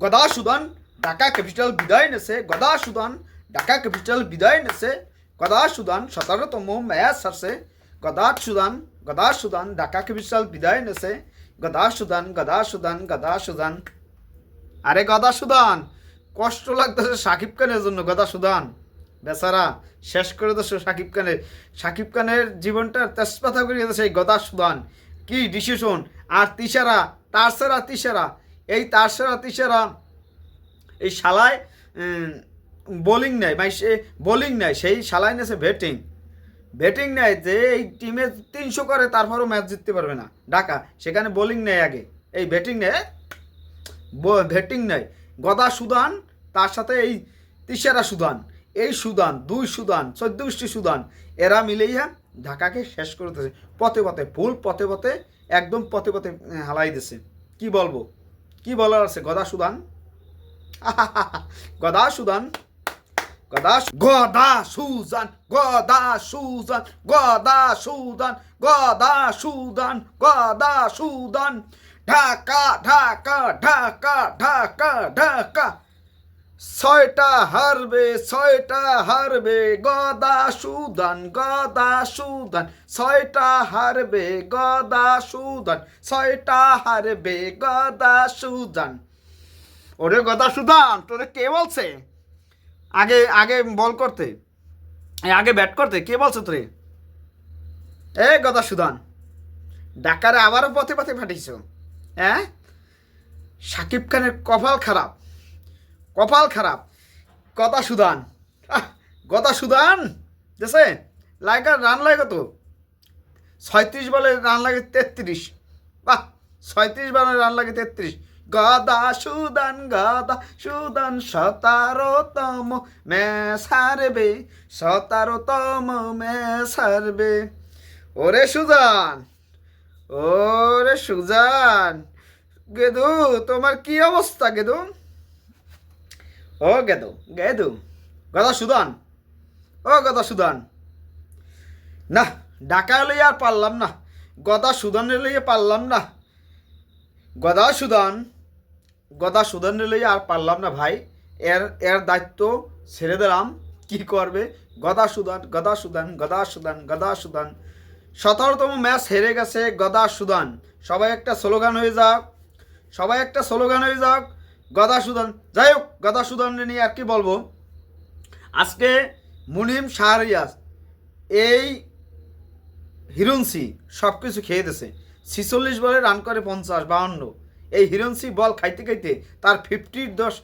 গদা সুদান ঢাকা ক্যাপিটাল বিদায় নেছে। গদা সুদান ঢাকা ক্যাপিটাল বিদায় নেছে। গদা সুদান সতেরোতম ম্যাচ সুদান গদা সুদান ঢাকা ক্যাপিটাল বিদায় নেছে। গদা সুদান গদা সুদান গদা সুদান আরে গদা সুদান কষ্ট লাগতেছে সাকিব খানের জন্য গদা সুদান বেচারা, শেষ করে দিচ্ছে সাকিব খানের। সাকিব খানের জীবনটা তেজপাতা করে দিয়েছে এই গদা সুদান কি ডিসিশন আর তিসারা তারসেরা তিসারা এই তার তারসেরা তিসারা এই শালায় বোলিং নেয় মানে সে বোলিং নেয়, সেই শালায় নেছে ব্যাটিং ব্যাটিং নেয় যে এই টিমে তিনশো করে, তারপরও ম্যাচ জিততে পারবে না। ঢাকা, সেখানে বোলিং নেয় আগে। এই ব্যাটিং নেয় ব্যাটিং নেয়। গদা সুদান, তার সাথে এই তিসারা সুদান, এই সুদান, দুই সুদান, চোদ্দোষ্টি সুদান, এরা মিলেইয়া ঢাকাকে শেষ করতেছে পথে পথে ফুল পথে পথে, একদম পথে পথে হালাই দিছে কি বলব? কি বলার আছে? গদা সুদান গদা সুদান গদা গদা সুজান গদা সুজান গদা সুদান গদা সুদান গদা সুদান ঢাকা ঢাকা ঢাকা ঢাকা ঢাকা। ছয়টা হারবে ছয়টা হারবে, গদা সুদান গদা সুদান। ছয়টা হারবে, গদা সুদান। ছয়টা হারবে, গদা সুদান। ওরে গদা সুদান, তোরে কে বলছে? আগে আগে বল করতে। আগে ব্যাট করতে, কে বলছে তোরে? এ গদা সুদান, ডাকারে আবারও পথে পথে ফাটিয়েছ হ্যাঁ? সাকিব খানের কপাল খারাপ। কপাল খারাপ। গদা সুদান। গদা সুদান? দেখছে? লাইকা রান লাগে কত ছয়ত্রিশ বলে রান লাগে তেত্রিশ। বাহ, ছয়ত্রিশ বলে রান লাগে তেত্রিশ। গদা সুদান গদা সুদান সতেরোতম ম্যাচ হারবে সতেরোতম ম্যাচ হারবে ওরে সুদান, ওরে সুজান গেদু, তোমার কি অবস্থা গেদু? ও গেদু গেদু, গদা সুদান, ও গদা সুদান। না ডাকা লইয়া আর পারলাম না, গদা সুদানের লইয়া পারলাম না, গদা সুদান, গদা সুদানের লইয়া আর পারলাম না ভাই, এর এর দায়িত্ব ছেড়ে দিলাম, কি করবে? গদা সুদান গদা সুদান গদা সুদান গদা সুদান। সতেরোতম ম্যাচ হেরে গেছে গদা সুদান। সবাই একটা স্লোগান হয়ে যাক, সবাই একটা স্লোগান হয়ে যাক। গদা সুদান যাই হোক গদা সুদান নিয়ে আর কি বলব? আজকে মুনিম শাহরিয়াজ এই হিরুনসি সব কিছু খেয়ে দিছে। ছিচল্লিশ বলে রান করে পঞ্চাশ, বাউন্ন। এই হিরুনসি বল খাইতে খাইতে তার ফিফটির দশ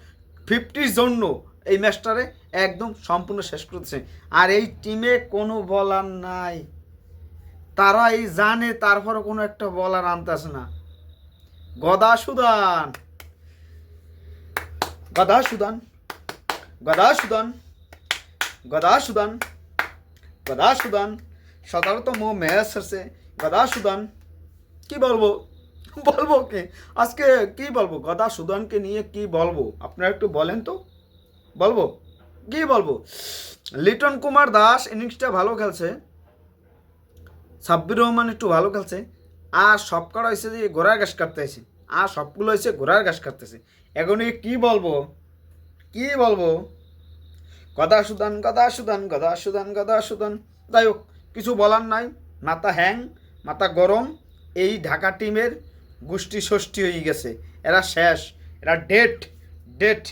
ফিফটির জন্য এই ম্যাচটারে একদম সম্পূর্ণ শেষ করতেছে আর এই টিমে কোনো বলার নাই। তারা এই জানে তারপরে কোনো একটা বলার আনতেছে না। গদা সুদান গদা সুদান গদা সুদান গদা সুদান গদা সুদান, সতেরোতম ম্যাচ আছে গদা সুদান। কি বলব? বলব কি? আজকে কি বলব? গদা সুদানকে নিয়ে কি বলব? আপনারা একটু বলেন তো। বলব? কি বলব? লিটন কুমার দাস ইনিংসটা ভালো খেলছে। সাব্বির রহমান একটু ভালো খেলছে। আর সব কটা হয়েছে যে ঘোড়ার ঘাস কাটতেছে আর সবগুলো হয়েছে ঘোড়ার ঘাস কাটতেছে। এখন কি বলব? কি বলব? গদা সুদান গদা সুদান গদা সুদান কথা সুদান যাই হোক, কিছু বলার নাই। মাথা হ্যাং, মাথা গরম। এই ঢাকা টিমের গোষ্ঠী ষষ্ঠী হয়ে গেছে। এরা শেষ, এরা ডেট ডেট